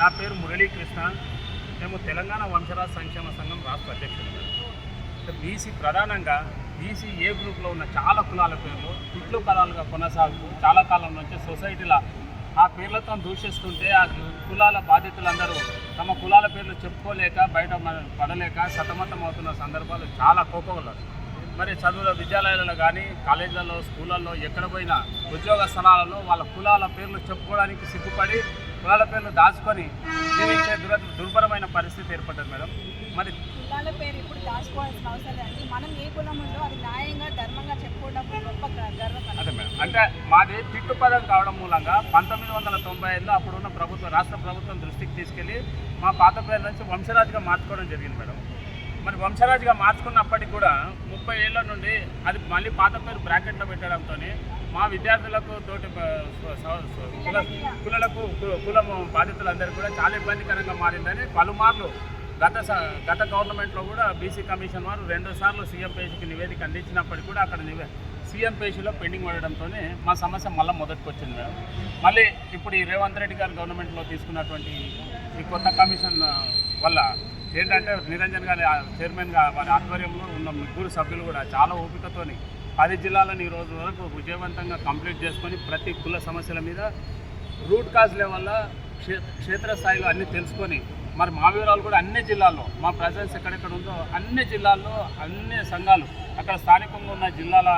నా పేరు మురళీకృష్ణ. మేము తెలంగాణ వంశరాజ్ సంక్షేమ సంఘం రాష్ట్ర అధ్యక్షుడు బీసీ ప్రధానంగా బీసీ ఏ గ్రూప్లో ఉన్న చాలా కులాల పేర్లు కుట్లు కులాలుగా కొనసాగుతూ చాలా కాలం నుంచి సొసైటీల ఆ పేర్లతో దూషిస్తుంటే ఆ కులాల బాధితులందరూ తమ కులాల పేర్లు చెప్పుకోలేక బయట పడలేక సతమతం అవుతున్న సందర్భాలు చాలా కోపంలో మరి చదువుల విద్యాలయాలలో కానీ కాలేజీలలో స్కూళ్ళల్లో ఎక్కడ పోయినా ఉద్యోగ స్థలాలలో వాళ్ళ కులాల పేర్లు చెప్పుకోవడానికి సిగ్గుపడి కులాల పేర్లు దాచుకొని జీవించే దుర దుర్భరమైన పరిస్థితి ఏర్పడ్డది మేడం. మరి కులాల పేరు ఇప్పుడు దాచుకోవాల్సిన అవసరం లేదండి మనం ఏ కులం ఉందో అది న్యాయంగా ధర్మంగా చెప్పుకోవడం గొప్ప అదే మేడం. అంటే మాది తిట్టు పదం కావడం మూలంగా పంతొమ్మిది వందల తొంభై ఐదులో అప్పుడున్న ప్రభుత్వం రాష్ట్ర ప్రభుత్వం దృష్టికి తీసుకెళ్ళి మా పాత పేరు నుంచి వంశరాజుగా మార్చుకోవడం జరిగింది మేడం. మరి వంశరాజుగా మార్చుకున్నప్పటికి కూడా ముప్పై ఏళ్ళ నుండి అది మళ్ళీ పాత పేరు బ్రాకెట్లో పెట్టడంతో మా విద్యార్థులకు తోటి కుల కులలకు కులం బాధితులందరికీ కూడా చాలా ఇబ్బందికరంగా మారిందని పలుమార్లు గత స- గత గవర్నమెంట్లో కూడా బీసీ కమిషన్ వారు రెండు సార్లు సీఎం పేషీకి నివేదిక అందించినప్పటికీ కూడా అక్కడ నివే సీఎం పేషీలో పెండింగ్ పడడంతోనే మా సమస్య మళ్ళీ మొదటికి వచ్చింది మేడం. మళ్ళీ ఇప్పుడు ఈ రేవంత్ రెడ్డి గారు గవర్నమెంట్లో తీసుకున్నటువంటి ఈ కొత్త కమిషన్ వల్ల ఏంటంటే నిరంజన్ గారి ఆ చైర్మన్గా వారి ఆధ్వర్యంలో ఉన్న ముగ్గురు సభ్యులు కూడా చాలా ఓపికతోని పది జిల్లాలను ఈ రోజు వరకు విజయవంతంగా కంప్లీట్ చేసుకొని ప్రతి కుల సమస్యల మీద రూట్ కాజ్ లెవెల్లో క్షే క్షేత్రస్థాయిలో అన్నీ తెలుసుకొని మరి మా వివరాలు కూడా అన్ని జిల్లాల్లో మా ప్రజెన్స్ ఎక్కడెక్కడ ఉందో అన్ని జిల్లాల్లో అన్ని సంఘాలు అక్కడ స్థానికంగా ఉన్న జిల్లాల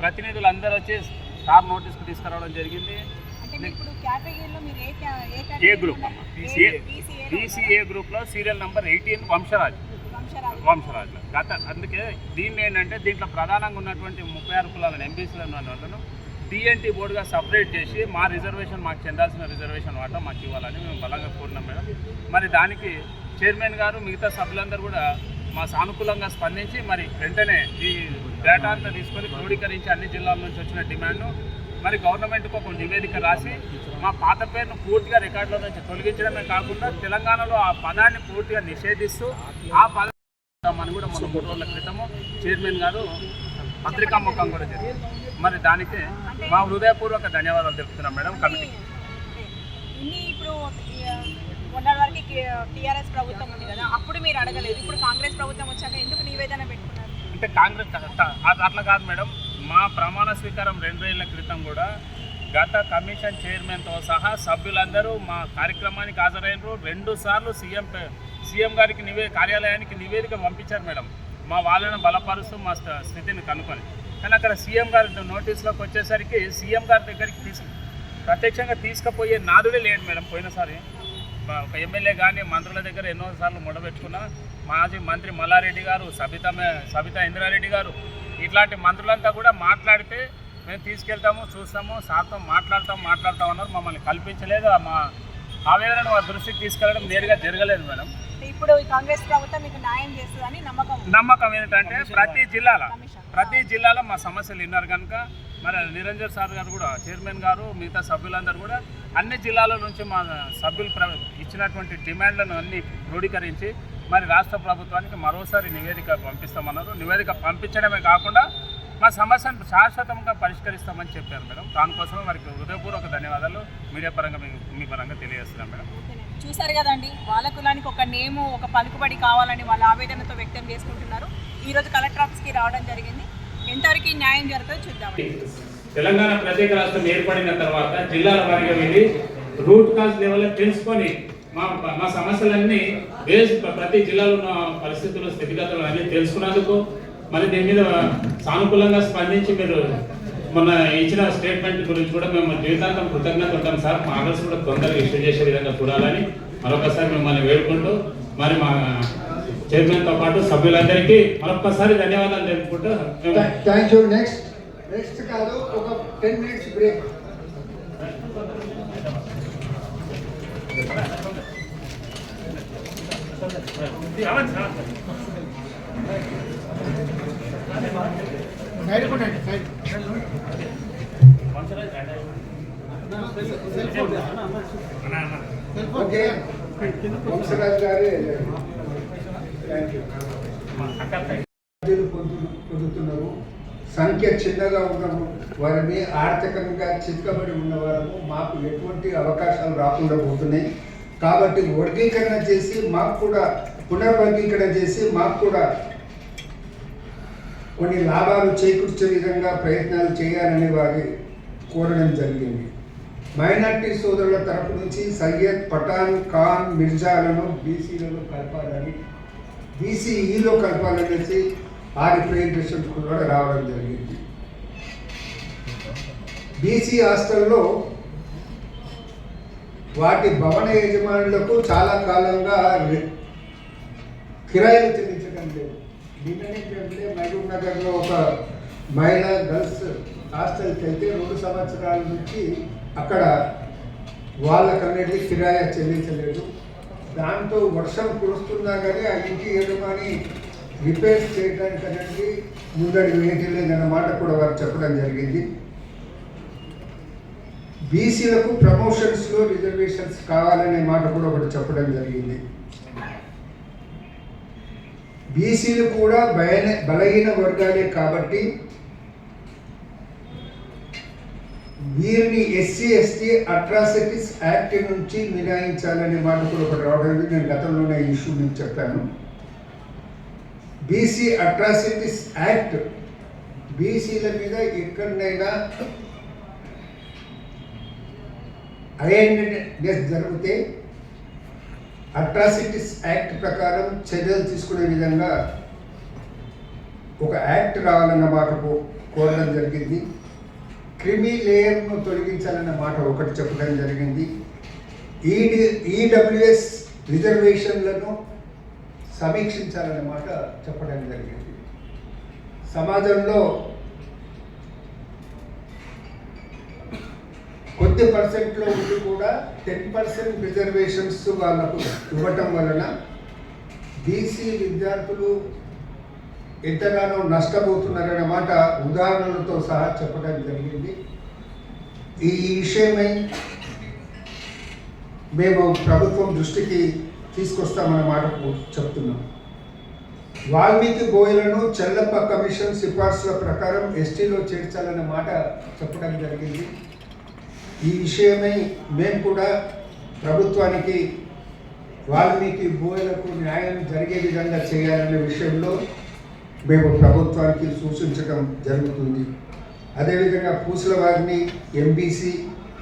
ప్రతినిధులు అందరూ వచ్చి స్టార్ నోటీస్కి తీసుకురావడం జరిగింది. ఏ గ్రూప్? బీసీఏ గ్రూప్లో సీరియల్ నెంబర్ ఎయిటీన్ వంశరాజు. వంశరాజులు గత అందుకే దీన్ని ఏంటంటే దీంట్లో ప్రధానంగా ఉన్నటువంటి ముప్పై ఆరు కులాలను ఎంబీసీలను వాళ్ళను డిఎన్టీ బోర్డుగా సపరేట్ చేసి మా రిజర్వేషన్ మాకు చెందాల్సిన రిజర్వేషన్ వాటా మాకు ఇవ్వాలని మేము బలంగా కోరినాం మేడం. మరి దానికి చైర్మన్ గారు మిగతా సభ్యులందరూ కూడా మా సానుకూలంగా స్పందించి మరి వెంటనే ఈ డేటా అంతా తీసుకొని క్రోడీకరించి అన్ని జిల్లాల నుంచి వచ్చిన డిమాండ్ను మరి గవర్నమెంట్కు ఒక నివేదిక రాసి మా పాత పేరును పూర్తిగా రికార్డులో నుంచి తొలగించడమే కాకుండా తెలంగాణలో ఆ పదాన్ని పూర్తిగా నిషేధిస్తూ ఆ పద అని కూడా మన మూడు రోజుల క్రితము చైర్మన్ గారు పత్రికా ముఖం కూడా జరిగింది మరి దానికి మా హృదయపూర్వక ధన్యవాదాలు తెలుపుతున్నాం మేడం. కమిటీకి మొన్నటి వరకు టీఆర్ఎస్ ప్రభుత్వం ఉంది కదా అప్పుడు మీరు అడగలేదు. ఇప్పుడు కాంగ్రెస్ ప్రభుత్వం వచ్చాక ఎందుకు నివేదన పెట్టుకున్నారు? అంటే కాంగ్రెస్ అట్లా కాదు మేడం. మా ప్రమాణ స్వీకారం రెండు ఏళ్ళ క్రితం కూడా గత కమిషన్ చైర్మన్తో సహా సభ్యులందరూ మా కార్యక్రమానికి హాజరైనరు. రెండు సార్లు సీఎం సీఎం గారికి నివే కార్యాలయానికి నివేదిక పంపించారు మేడం. మా వాళ్ళని బలపరుస్తూ మా స్థితిని కనుక్కొని. కానీ అక్కడ సీఎం గారి నోటీస్లోకి వచ్చేసరికి సీఎం గారి దగ్గరికి తీసు ప్రత్యక్షంగా తీసుకుపోయే నాదుడే లేడు మేడం పోయినసారి. ఒక ఎమ్మెల్యే కానీ మంత్రుల దగ్గర ఎన్నోసార్లు మొడబెట్టుకున్నా మాజీ మంత్రి మల్లారెడ్డి గారు సబిత మే- సబితా ఇంద్రారెడ్డి గారు ఇట్లాంటి మంత్రులంతా కూడా మాట్లాడితే మేము తీసుకెళ్తాము చూస్తాము సార్తో మాట్లాడతాం మాట్లాడతాం అన్నారు. మమ్మల్ని కల్పించలేదు. మా ఆవేదనను మా దృష్టికి తీసుకెళ్ళడం నేరుగా జరగలేదు మేడం. ఇప్పుడు కాంగ్రెస్ ప్రభుత్వం మీకు న్యాయం చేస్తుందని నమ్మకం. నమ్మకం ఏంటంటే ప్రతి జిల్లాలో. ప్రతి జిల్లాలో మా సమస్యలు విన్నారు కనుక మరి నిరంజన్ సార్ గారు కూడా చైర్మన్ గారు మిగతా సభ్యులందరూ కూడా అన్ని జిల్లాల నుంచి మా సభ్యులు ప్ర ఇచ్చినటువంటి డిమాండ్లను అన్ని క్రోడీకరించి మరి రాష్ట్ర ప్రభుత్వానికి మరోసారి నివేదిక పంపిస్తామన్నారు. నివేదిక పంపించడమే కాకుండా మా సమస్యను శాశ్వతంగా పరిష్కరిస్తామని చెప్పారు మేడం. దానికోసమే వారికి హృదయపూర్వక ధన్యవాదాలు. మీడియా పరంగా మీ మీ పరంగా తెలియజేస్తున్నాం మేడం. చూశారు కదండి వాళ్ళ కులానికి ఒక నేము ఒక పలుకుబడి కావాలని వాళ్ళ ఆవేదనతో వ్యక్తం చేసుకుంటున్నారు. ఈరోజు కలెక్టర్ ఆఫీస్కి రావడం జరిగింది. ఎంతవరకు న్యాయం జరుగుతుందో చూద్దాం తెలంగాణ ప్రత్యేక రాష్ట్రం ఏర్పడిన తర్వాత జిల్లాల వారిగా వెళ్ళి రూట్ కాజ్ లెవెల్ తెలుసుకొని మా మా సమస్యలన్నీ బేస్ ప్రతి జిల్లాలో ఉన్న పరిస్థితులు స్థితిగతులు అన్ని తెలుసుకున్నందుకు మరి దీని మీద సానుకూలంగా స్పందించి మీరు మొన్న ఇచ్చిన స్టేట్మెంట్ గురించి కూడా మేము జీవితాంతం కృతజ్ఞత ఉంటాం సార్. మా ఆర్డర్స్ కూడా తొందరగా ఇష్యూ చేసే విధంగా చూడాలని మరొకసారి మిమ్మల్ని వేడుకుంటూ మరి మా చైర్మన్తో పాటు సభ్యులందరికీ మరొకసారి ధన్యవాదాలు తెలుపుకుంటూ మేము థ్యాంక్ యూ నెక్స్ట్ నెక్స్ట్ కాదు ఒక టెన్ మినిట్స్ బ్రేక్ సైడ్ కొట్టండి సైడ్. ఓకే. పొందుతున్నారు. సంఖ్య చిన్నగా ఉన్నాము. వారిని ఆర్థికంగా చిక్కబడి ఉన్న వారము మాకు ఎటువంటి అవకాశాలు రాకుండా పోతున్నాయి. కాబట్టి వర్గీకరణ చేసి మాకు కూడా పునర్వర్గీకరణ చేసి మాకు కూడా కొన్ని లాభాలు చేకూర్చే విధంగా ప్రయత్నాలు చేయాలని వారి కోరడం జరిగింది. మైనార్టీ సోదరుల తరపు నుంచి సయ్యద్ పఠాన్ ఖాన్ మిర్జాలను బీసీలలో కలపాలని బీసీఈలో కలపాలనేసి ఆ రిప్రజెంటేషన్ కూడా రావడం జరిగింది. బీసీ హాస్టల్లో వాటి భవన యజమానులకు చాలా కాలంగా కిరాయిలు చెల్లించడం లేదు నిన్ననే మహబూబ్ నగర్లో ఒక మహిళా గర్ల్స్ హాస్టల్కి వెళ్తే రెండు సంవత్సరాల నుంచి అక్కడ వాళ్ళకనేది కిరాయి చెల్లించలేదు. దాంతో వర్షం కురుస్తున్నా కానీ ఆ ఇంటి యజమాని రిపేర్ చేయడానికి అనేది ముందడుగు వేయట్లేదన్న మాట కూడా వారు చెప్పడం జరిగింది. బీసీలకు ప్రమోషన్స్లో రిజర్వేషన్స్ కావాలనే మాట కూడా ఒకటి చెప్పడం జరిగింది. బీసీలు కూడా బయన బలహీన వర్గాలే కాబట్టి వీరిని ఎస్సీ ఎస్టీ అట్రాసిటీస్ యాక్ట్ నుంచి మినహాయించాలనే మాట కూడా ఒకటి రావడం నేను గతంలోనే ఇష్యూ నేను చెప్పాను. బీసీ అట్రాసిటీస్ యాక్ట్ బీసీల మీద ఎక్కడైనా అవేర్నెస్ జరిగితే అట్రాసిటీస్ యాక్ట్ ప్రకారం చర్యలు తీసుకునే విధంగా ఒక యాక్ట్ రావాలన్న మాటకు కోరడం జరిగింది. క్రిమి లేయర్ను తొలగించాలన్న మాట ఒకటి చెప్పడం జరిగింది. ఈడి ఈడబ్ల్యూఎస్ రిజర్వేషన్లను సమీక్షించాలన్న మాట చెప్పడం జరిగింది. సమాజంలో కొద్ది పర్సెంట్లో ఉండి కూడా టెన్ పర్సెంట్ రిజర్వేషన్స్ వాళ్ళకు ఇవ్వటం వలన బీసీ విద్యార్థులు ఎంతగానో నష్టపోతున్నారనే మాట ఉదాహరణలతో సహా చెప్పడం జరిగింది. ఈ విషయమై మేము ప్రభుత్వం దృష్టికి తీసుకొస్తామన్న మాట చెప్తున్నాం. వాల్మీకి బోయలను చెల్లప్ప కమిషన్ సిఫార్సుల ప్రకారం ఎస్టీలో చేర్చాలన్న మాట చెప్పడం జరిగింది. ఈ విషయమై మేము కూడా ప్రభుత్వానికి వాల్మీకి బోయలకు న్యాయం జరిగే విధంగా చేయాలనే విషయంలో మేము ప్రభుత్వానికి సూచించడం జరుగుతుంది. అదేవిధంగా పూసల వారిని ఎంబీసీ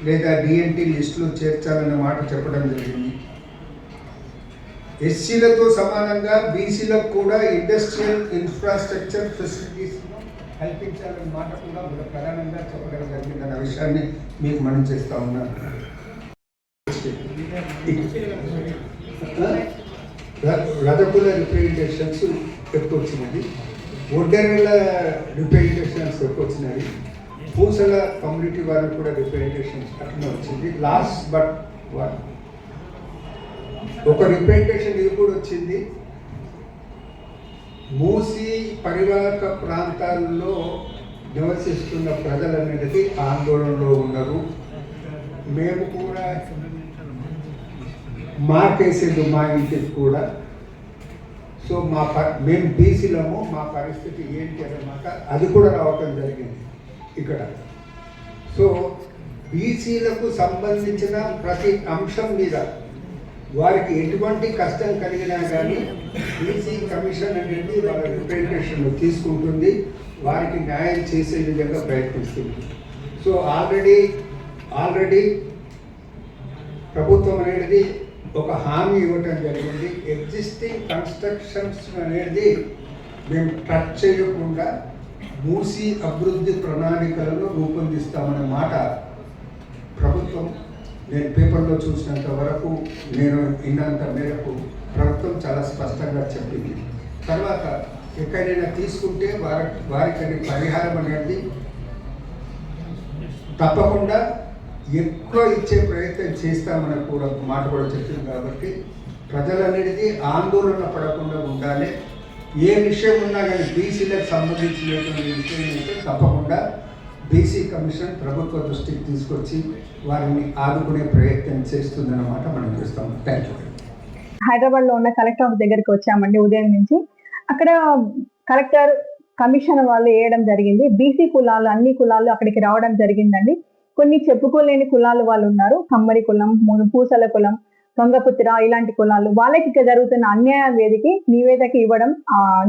లేదా డిఎన్టీ లిస్టులో చేర్చాలన్న మాట చెప్పడం జరిగింది. ఎస్సీలతో సమానంగా బీసీలకు కూడా ఇండస్ట్రియల్ ఇన్ఫ్రాస్ట్రక్చర్ ఫెసిలిటీస్ కల్పించాలన్న మాట కూడా మీరు ప్రధానంగా చెప్పడం జరిగిందన్న విషయాన్ని మీకు మనం చేస్తా ఉన్నాను ర- రథకుల రిప్రజెంటేషన్స్ ఎక్కువ వచ్చినది ఒడ్డెరల రిప్రజెంటేషన్స్ ఎక్కువ వచ్చినాయి. పూసల కమ్యూనిటీ వారికి కూడా రిప్రజెంటేషన్స్ అట్లా వచ్చింది. లాస్ట్ బట్ వన్ ఒక రిప్రజెంటేషన్ ఇది కూడా వచ్చింది. మూసి పరివాహక ప్రాంతాల్లో నివసిస్తున్న ప్రజలన్నిటికీ ఆందోళనలో ఉన్నారు. మేము కూడా మార్కేసేది మా ఇంటికి కూడా. సో మా ప మేము బీసీలము మా పరిస్థితి ఏంటి అన్నమాట అది కూడా రావటం జరిగింది ఇక్కడ. సో బీసీలకు సంబంధించిన ప్రతి అంశం మీద వారికి ఎటువంటి కష్టం కలిగినా కానీ బీసీ కమిషన్ అనేది వాళ్ళ రిప్రజెంటేషన్ తీసుకుంటుంది. వారికి న్యాయం చేసే విధంగా ప్రయత్నిస్తుంది. సో ఆల్రెడీ ఆల్రెడీ ప్రభుత్వం అనేది ఒక హామీ ఇవ్వటం జరిగింది. ఎగ్జిస్టింగ్ కన్స్ట్రక్షన్స్ అనేది మేము టచ్ చేయకుండా మూసి అభివృద్ధి ప్రణాళికలను రూపొందిస్తామనే మాట ప్రభుత్వం నేను పేపర్లో చూసినంత వరకు నేను విన్నంత మేరకు ప్రభుత్వం చాలా స్పష్టంగా చెప్పింది. తర్వాత ఎక్కడైనా తీసుకుంటే వారి వారికి పరిహారం అనేది తప్పకుండా ఎక్కువ ఇచ్చే ప్రయత్నం చేస్తామని కూడా మాట కూడా చెప్పింది కాబట్టి ప్రజలనేది ఆందోళన పడకుండా ఉండాలి. ఏ విషయం ఉన్నా కానీ బీసీలకు సంబంధించినటువంటి విషయం అయితే తప్పకుండా బీసీ కమిషన్ ప్రభుత్వ దృష్టికి తీసుకొచ్చి వారిని ఆదుకునే ప్రయత్నం చేస్తుందన్నమాట మనం చూస్తాం. థ్యాంక్ యూ హైదరాబాద్లో ఉన్న కలెక్టర్ ఆఫీస్ దగ్గరికి వచ్చామండి ఉదయం నుంచి. అక్కడ కలెక్టర్ కమిషన్ వాళ్ళు వేయడం జరిగింది. బీసీ కులాలు అన్ని కులాలు అక్కడికి రావడం జరిగిందండి. కొన్ని చెప్పుకోలేని కులాలు వాళ్ళు ఉన్నారు. కమ్మరి కులం పూసల కులం దొంగపుత్ర ఇలాంటి కులాలు. వాళ్ళకి ఇక్కడ జరుగుతున్న అన్యాయం వేదికి నివేదిక ఇవ్వడం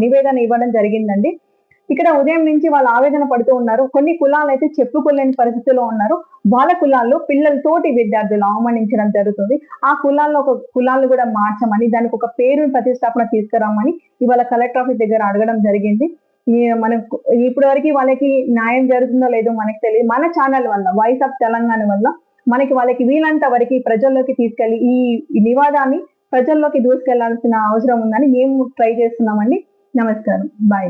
నివేదన ఇవ్వడం జరిగిందండి. ఇక్కడ ఉదయం నుంచి వాళ్ళు ఆవేదన పడుతూ ఉన్నారు. కొన్ని కులాలు అయితే చెప్పుకోలేని పరిస్థితిలో ఉన్నారు. వాళ్ళ కులాల్లో పిల్లలతోటి విద్యార్థులు అవమానించడం జరుగుతుంది. ఆ కులాల్లో ఒక కులాలు కూడా మార్చమని దానికి ఒక పేరు ప్రతిష్టాపన తీసుకురామని ఇవాళ కలెక్టర్ ఆఫీస్ దగ్గర అడగడం జరిగింది. మనకు ఇప్పటి వరకు వాళ్ళకి న్యాయం జరుగుతుందో లేదో మనకు తెలియదు. మన ఛానల్ వల్ల వాయిస్ ఆఫ్ తెలంగాణ వల్ల మనకి వాళ్ళకి వీలంత వరకు ప్రజల్లోకి తీసుకెళ్ళి ఈ నివాదాన్ని ప్రజల్లోకి దూసుకెళ్ళాల్సిన అవసరం ఉందని మేము ట్రై చేస్తున్నామండి. నమస్కారం. బాయ్